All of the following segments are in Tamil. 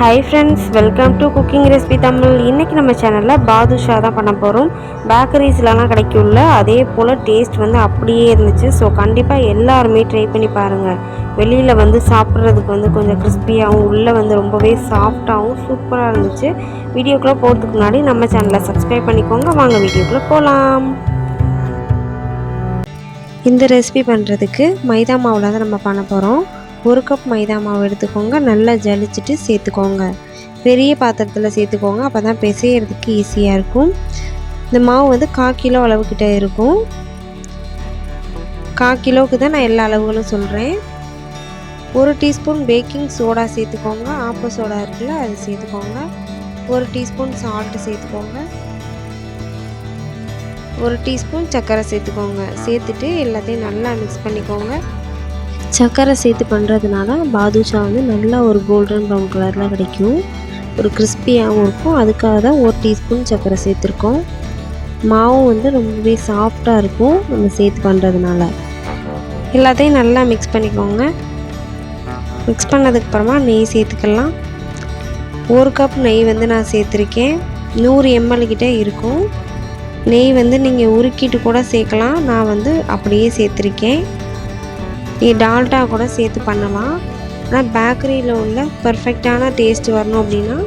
Hi friends welcome to cooking recipe Tamil இன்றைக்கி நம்ம சேனலில் பாதுஷா தான் பண்ண போகிறோம் பேக்கரிஸ்லலாம் கிடைக்கும்ல அதே போல் டேஸ்ட் வந்து அப்படியே இருந்துச்சு. ஸோ கண்டிப்பாக எல்லாருமே ட்ரை பண்ணி பாருங்கள் வெளியில் வந்து சாப்பிட்றதுக்கு வந்து கொஞ்சம் கிறிஸ்பியாகவும் உள்ளே வந்து ரொம்பவே சாஃப்டாகவும் சூப்பராக இருந்துச்சு. வீடியோக்குள்ளே போகிறதுக்கு முன்னாடி நம்ம சேனலை சப்ஸ்கிரைப் பண்ணிக்கோங்க. வாங்க வீடியோக்குள்ளே போகலாம் இந்த ரெசிபி பண்ணுறதுக்கு மைதா மாவில் தான் நம்ம பண்ண போகிறோம் ஒரு கப் மைதா மாவு எடுத்துக்கோங்க. நல்லா ஜலிச்சுட்டு சேர்த்துக்கோங்க. பெரிய பாத்திரத்தில் சேர்த்துக்கோங்க. அப்போ தான் பிசையிறதுக்கு ஈஸியாக இருக்கும். இந்த மாவு வந்து கால் கிலோ அளவுக்கிட்ட இருக்கும். கால் கிலோவுக்கு தான் நான் எல்லா அளவுகளும் சொல்கிறேன் ஒரு டீஸ்பூன் பேக்கிங் சோடா சேர்த்துக்கோங்க. ஆப்ப சோடா இருக்குல்ல அது சேர்த்துக்கோங்க. ஒரு டீஸ்பூன் சால்ட்டு சேர்த்துக்கோங்க. ஒரு டீஸ்பூன் சர்க்கரை சேர்த்துக்கோங்க. சேர்த்துட்டு எல்லாத்தையும் நல்லா மிக்ஸ் பண்ணிக்கோங்க. சர்க்கரை சேர்த்து பண்ணுறதுனால பாதுஷா வந்து நல்லா ஒரு கோல்டன் ப்ரௌன் கலரில் கிடைக்கும். ஒரு கிறிஸ்பியாகவும் இருக்கும். அதுக்காக தான் ஒரு டீஸ்பூன் சர்க்கரை சேர்த்துருக்கோம். மாவும் வந்து ரொம்பவே சாஃப்டாக இருக்கும் நம்ம சேர்த்து பண்ணுறதுனால எல்லாத்தையும் நல்லா மிக்ஸ் பண்ணிக்கோங்க. மிக்ஸ் பண்ணதுக்கப்புறமா நெய் சேர்த்துக்கலாம். ஒரு கப் நெய் வந்து நான் சேர்த்துருக்கேன். நூறு எம்எல் கிட்டே இருக்கும். நெய் வந்து நீங்கள் உருக்கிட்டு கூட சேர்க்கலாம். நான் வந்து அப்படியே சேர்த்துருக்கேன். நீங்கள் டால்டா கூட சேர்த்து பண்ணலாம். ஆனால் பேக்கரியில் உள்ள பர்ஃபெக்டான டேஸ்ட் வரணும் அப்படின்னா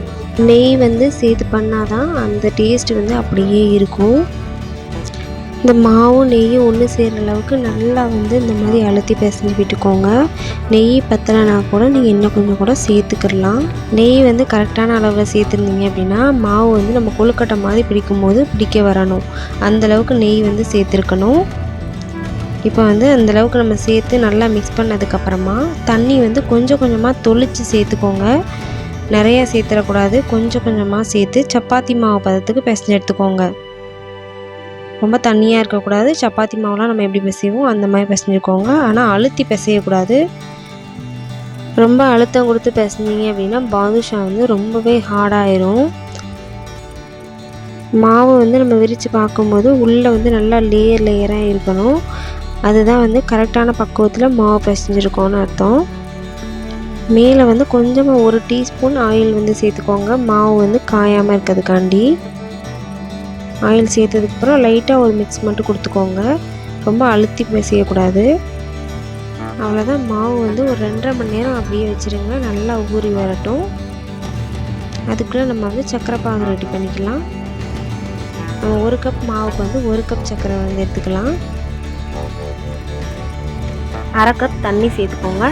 நெய் வந்து சேர்த்து பண்ணால் தான் அந்த டேஸ்ட் வந்து அப்படியே இருக்கும். இந்த மாவும் நெய்யும் ஒன்று சேர்கிற அளவுக்கு நல்லா வந்து இந்த மாதிரி அழுத்தி பிசைஞ்சு விட்டுக்கோங்க. நெய் பத்தலைனா கூட நீங்கள் இன்னும் கொஞ்சம் கூட சேர்த்துக்கிடலாம் நெய் வந்து கரெக்டான அளவில் சேர்த்துருந்தீங்க அப்படின்னா மாவு வந்து நம்ம கொழுக்கட்டை மாதிரி பிடிக்கும் போது பிடிக்க வரணும். அந்தளவுக்கு நெய் வந்து சேர்த்துருக்கணும். இப்போ வந்து அந்தளவுக்கு நம்ம சேர்த்து நல்லா மிக்ஸ் பண்ணதுக்கப்புறமா தண்ணி வந்து கொஞ்சம் கொஞ்சமாக தொளித்து சேர்த்துக்கோங்க. நிறையா சேர்த்துடக்கூடாது. கொஞ்சம் கொஞ்சமாக சேர்த்து சப்பாத்தி மாவு பதத்துக்கு பிசைஞ்சு எடுத்துக்கோங்க. ரொம்ப தண்ணியாக இருக்கக்கூடாது. சப்பாத்தி மாவுலாம் நம்ம எப்படி பிசைவோம்? அந்த மாதிரி பிசைஞ்சுக்கோங்க. ஆனால் அழுத்தி பிசையக்கூடாது. ரொம்ப அழுத்தம் கொடுத்து பிசைஞ்சிங்க அப்படின்னா பாதுஷா வந்து ரொம்பவே ஹார்டாயிரும் மாவு வந்து நம்ம விரித்து பார்க்கும்போது உள்ளே வந்து நல்லா லேயர் லேயராக இருக்கணும். அதுதான் வந்து கரெக்டான பக்குவத்தில் மாவு பிசைஞ்சிருக்கோன்னு அர்த்தம். மேலே வந்து கொஞ்சமாக ஒரு டீஸ்பூன் ஆயில் வந்து சேர்த்துக்கோங்க. மாவு வந்து காயாமல் இருக்கிறதுக்காண்டி. ஆயில் சேர்த்ததுக்கப்புறம் லைட்டாக ஒரு மிக்ஸ் மட்டும் கொடுத்துக்கோங்க. ரொம்ப அழுத்தி பிசையக்கூடாது. அவ்வளோதான் மாவு வந்து ஒரு ரெண்டரை மணி நேரம் அப்படியே வச்சுருங்க. நல்லா ஊறி வரட்டும். அதுக்குள்ளே நம்ம வந்து சக்கரை பாகு ரெடி பண்ணிக்கலாம். நம்ம ஒரு கப் மாவுக்கு வந்து ஒரு கப் சர்க்கரை வந்து எடுத்துக்கலாம். அரை கப் தண்ணி சேர்த்துக்கோங்க.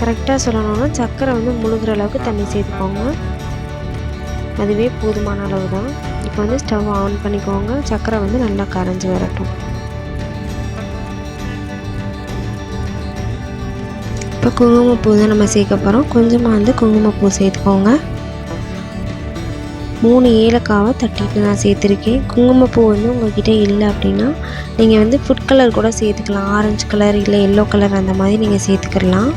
கரெக்டாக சொல்லணும்னா சர்க்கரை வந்து முழுகிற அளவுக்கு தண்ணி சேர்த்துக்கோங்க. அதுவே போதுமான அளவு தான் இப்போ வந்து ஸ்டவ் ஆன் பண்ணிக்கோங்க. சர்க்கரை வந்து நல்லா கரைஞ்சி வரட்டும். இப்போ குங்குமப்பூ தான் நம்ம சேர்க்க போகிறோம் கொஞ்சமாக வந்து குங்குமப்பூ சேர்த்துக்கோங்க. மூணு ஏலக்காவை தட்டிட்டு நான் சேர்த்துருக்கேன். குங்குமப்பூ வந்து உங்கள்கிட்ட இல்லை அப்படின்னா நீங்கள் வந்து ஃபுட் கலர் கூட சேர்த்துக்கலாம். ஆரஞ்சு கலர் இல்லை எல்லோ கலர் அந்த மாதிரி நீங்கள் சேர்த்துக்கலாம்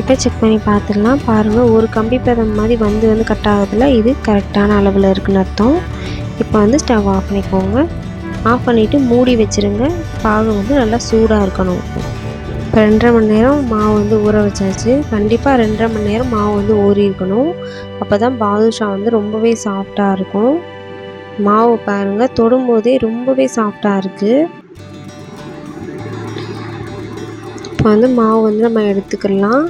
இப்போ செக் பண்ணி பார்த்துடலாம். பாருங்கள் ஒரு கம்பி பதம் மாதிரி வந்து வந்து கட் ஆகுதுல. இது கரெக்டான அளவில் இருக்குன்னு அர்த்தம். இப்போ வந்து ஸ்டவ் ஆஃப் பண்ணிக்கோங்க. ஆஃப் பண்ணிவிட்டு மூடி வச்சுருங்க. பாகம் வந்து நல்லா சூடாக இருக்கணும். ரெண்டரை மணி நேரம் மாவு வந்து ஊற வச்சாச்சு. கண்டிப்பாக ரெண்டரை மணி நேரம் மாவு வந்து ஊறி இருக்கணும். அப்போ தான் பாதுஷா வந்து ரொம்பவே சாஃப்டாக இருக்கும். மாவு பாருங்கள் தொடும்போதே ரொம்பவே சாஃப்டாக இருக்குது இப்போ வந்து மாவு வந்து நம்ம எடுத்துக்கலாம்.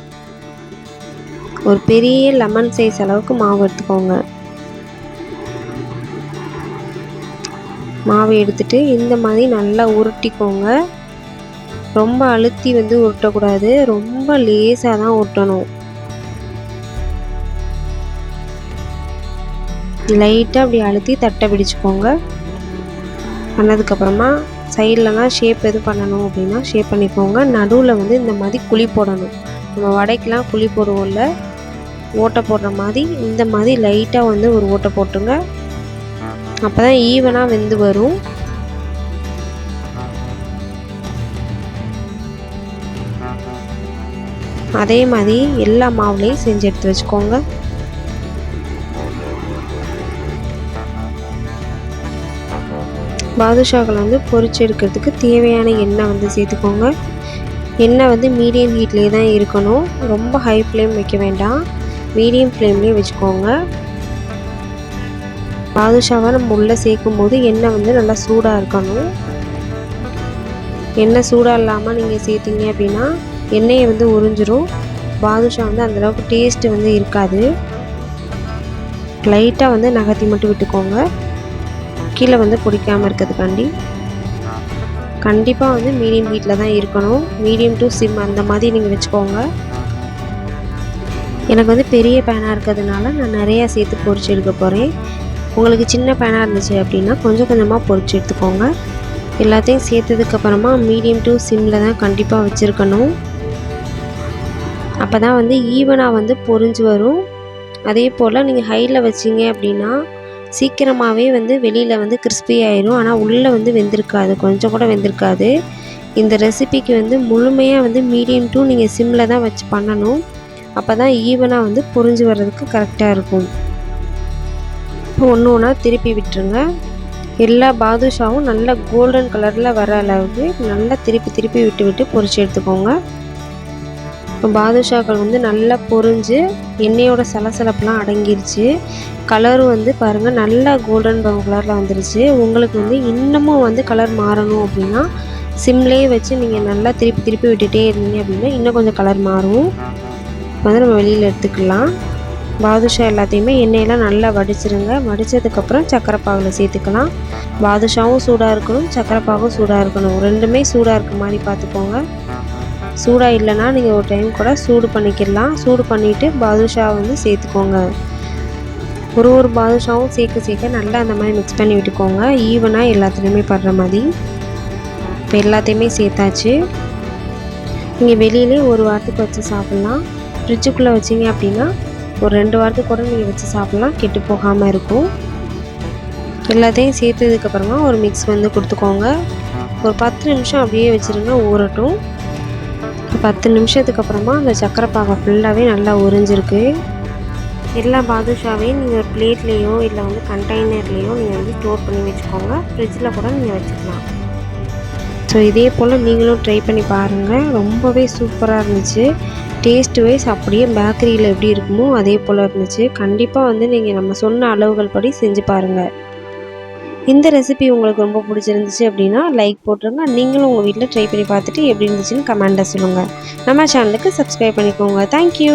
ஒரு பெரிய லெமன் சைஸ் அளவுக்கு மாவு எடுத்துக்கோங்க. மாவு எடுத்துட்டு இந்த மாதிரி நல்லா உருட்டிக்கோங்க. ரொம்ப அழுத்தி வந்து உருட்டக்கூடாது ரொம்ப லேசாக தான் உருட்டணும் லைட்டாக அப்படி அழுத்தி தட்டை பிடிச்சிக்கோங்க. பண்ணதுக்கப்புறமா சைட்லலாம் ஷேப் எது பண்ணணும் அப்படின்னா ஷேப் பண்ணிக்கோங்க. நடுவில் வந்து இந்த மாதிரி குழி போடணும். நம்ம வடைக்கெலாம் குழி போடுவோம்ல. ஓட்டை போடுற மாதிரி இந்த மாதிரி லைட்டாக வந்து ஒரு ஓட்டை போட்டுங்க அப்போ தான் ஈவனாக வெந்து வரும். அதே மாதிரி எல்லா மாவுலேயும் செஞ்சு எடுத்து வச்சுக்கோங்க. பாதுஷாக்களை வந்து பொறிச்சு எடுக்கிறதுக்கு தேவையான எண்ணெய் வந்து சேர்த்துக்கோங்க. எண்ணெய் வந்து மீடியம் ஹீட்லேயே தான் இருக்கணும். ரொம்ப ஹை ஃப்ளேம் வைக்க வேண்டாம். மீடியம் ஃப்ளேம்லேயே வச்சுக்கோங்க. பாதுஷாவை நம்ம உள்ளே சேர்க்கும் போது எண்ணெய் வந்து நல்லா சூடாக இருக்கணும். எண்ணெய் சூடாக இல்லாமல் நீங்கள் சேர்த்திங்க அப்படின்னா எண்ணெயை வந்து உறிஞ்சிரும். பாதுஷா வந்து அந்தளவுக்கு டேஸ்ட்டு வந்து இருக்காது. லைட்டாக வந்து நகர்த்தி மட்டும் விட்டுக்கோங்க. கீழே வந்து பிடிக்காமல் இருக்கிறதுக்காண்டி. கண்டிப்பாக வந்து மீடியம் ஹீட்டில் தான் இருக்கணும். மீடியம் டு சிம் அந்த மாதிரி நீங்கள் வச்சுக்கோங்க. எனக்கு வந்து பெரிய பேனாக இருக்கிறதுனால நான் நிறையா சேர்த்து பொறிச்சு எடுக்க போகிறேன் உங்களுக்கு சின்ன பேனாக இருந்துச்சு அப்படின்னா கொஞ்சம் கொஞ்சமாக பொரிச்சு எடுத்துக்கோங்க. எல்லாத்தையும் சேர்த்ததுக்கப்புறமா மீடியம் டு சிம்மில் தான் கண்டிப்பாக வச்சுருக்கணும். அப்போ தான் வந்து ஈவனாக வந்து பொரிஞ்சு வரும். அதே போல் நீங்கள் ஹையில் வச்சிங்க அப்படின்னா சீக்கிரமாகவே வந்து வெளியில் வந்து கிறிஸ்பி ஆயிரும். ஆனால் உள்ளே வந்து வெந்திருக்காது. கொஞ்சம் கூட வெந்திருக்காது. இந்த ரெசிபிக்கு வந்து முழுமையாக வந்து மீடியம் டூ நீங்கள் சிம்மில் தான் வச்சு பண்ணணும். அப்போ தான் ஈவனாக வந்து பொரிஞ்சு வர்றதுக்கு கரெக்டாக இருக்கும். இப்போ ஒன்று ஒன்றா திருப்பி விட்டுருங்க. எல்லா பாதுஷாவும் நல்ல கோல்டன் கலரில் வர அளவுக்கு நல்லா திருப்பி திருப்பி விட்டு விட்டு பொரிச்சு எடுத்துக்கோங்க. பாதுஷாக்கள் வந்து நல்லா பொரிஞ்சு எண்ணெயோட சலசலப்பெலாம் அடங்கிருச்சு. கலரும் வந்து பாருங்கள் நல்லா கோல்டன் ப்ரௌன் கலரில் வந்துருச்சு. உங்களுக்கு வந்து இன்னமும் வந்து கலர் மாறணும் அப்படின்னா சிம்லேயே வச்சு நீங்கள் நல்லா திருப்பி திருப்பி விட்டுட்டே இருந்தீங்க அப்படின்னா இன்னும் கொஞ்சம் கலர் மாறும். வந்து நம்ம வெளியில் எடுத்துக்கலாம். பாதுஷா எல்லாத்தையுமே எண்ணெயெல்லாம் நல்லா வடிச்சிருங்க. வடித்ததுக்கப்புறம் சக்கரை பாகில் சேர்த்துக்கலாம். பாதுஷாவும் சூடாக இருக்கணும் சக்கரை பாகும் சூடாக இருக்கணும். ரெண்டுமே சூடாக இருக்க மாதிரி பார்த்துக்கோங்க. சூடாக இல்லைன்னா நீங்கள் ஒரு டைம் கூட சூடு பண்ணிக்கிடலாம். சூடு பண்ணிவிட்டு பாதுஷா வந்து சேர்த்துக்கோங்க. ஒரு ஒரு பாதுஷாவும் சேர்க்க சேர்க்க நல்லா அந்த மாதிரி மிக்ஸ் பண்ணி விட்டுக்கோங்க. ஈவனாக எல்லாத்துலேயுமே படுற மாதிரி. இப்போ எல்லாத்தையுமே சேர்த்தாச்சு. நீங்கள் வெளியிலே ஒரு வாரத்துக்கு வச்சு சாப்பிட்லாம். ஃப்ரிட்ஜுக்குள்ளே வச்சிங்க அப்படின்னா ஒரு ரெண்டு வாரத்துக்கு கூட நீங்கள் வச்சு சாப்பிட்லாம். கெட்டு போகாமல் இருக்கும். எல்லாத்தையும் சேர்த்ததுக்கப்புறமா ஒரு மிக்ஸ் வந்து கொடுத்துக்கோங்க. ஒரு பத்து நிமிஷம் அப்படியே வச்சுருங்க. ஊறட்டும். பத்து நிமிஷத்துக்கு அப்புறமா அந்த சக்கரை பாகம் ஃபுல்லாகவே நல்லா உறிஞ்சிருக்கு. எல்லா பாதுஷாவையும் நீங்கள் ஒரு பிளேட்லேயோ இல்லை வந்து கண்டெய்னர்லேயோ நீங்கள் வந்து ஸ்டோர் பண்ணி வச்சுக்கோங்க. ஃப்ரிட்ஜில் கூட நீங்கள் வச்சுக்கலாம். ஸோ இதே போல் நீங்களும் ட்ரை பண்ணி பாருங்கள் ரொம்பவே சூப்பராக இருந்துச்சு. டேஸ்ட் வைஸ் அப்படியே பேக்கரியில் எப்படி இருக்குமோ அதே போல் இருந்துச்சு. கண்டிப்பாக வந்து நீங்கள் நம்ம சொன்ன அளவுகள் படி செஞ்சு பாருங்கள் இந்த ரெசிபி உங்களுக்கு ரொம்ப பிடிச்சிருந்துச்சு அப்படின்னா லைக் போட்டுருங்க. நீங்களும் உங்கள் வீட்டில் ட்ரை பண்ணி பார்த்துட்டு எப்படி இருந்துச்சுன்னு கமெண்ட்டில் சொல்லுங்கள் நம்ம சேனலுக்கு சப்ஸ்கிரைப் பண்ணிக்கோங்க. தேங்க்யூ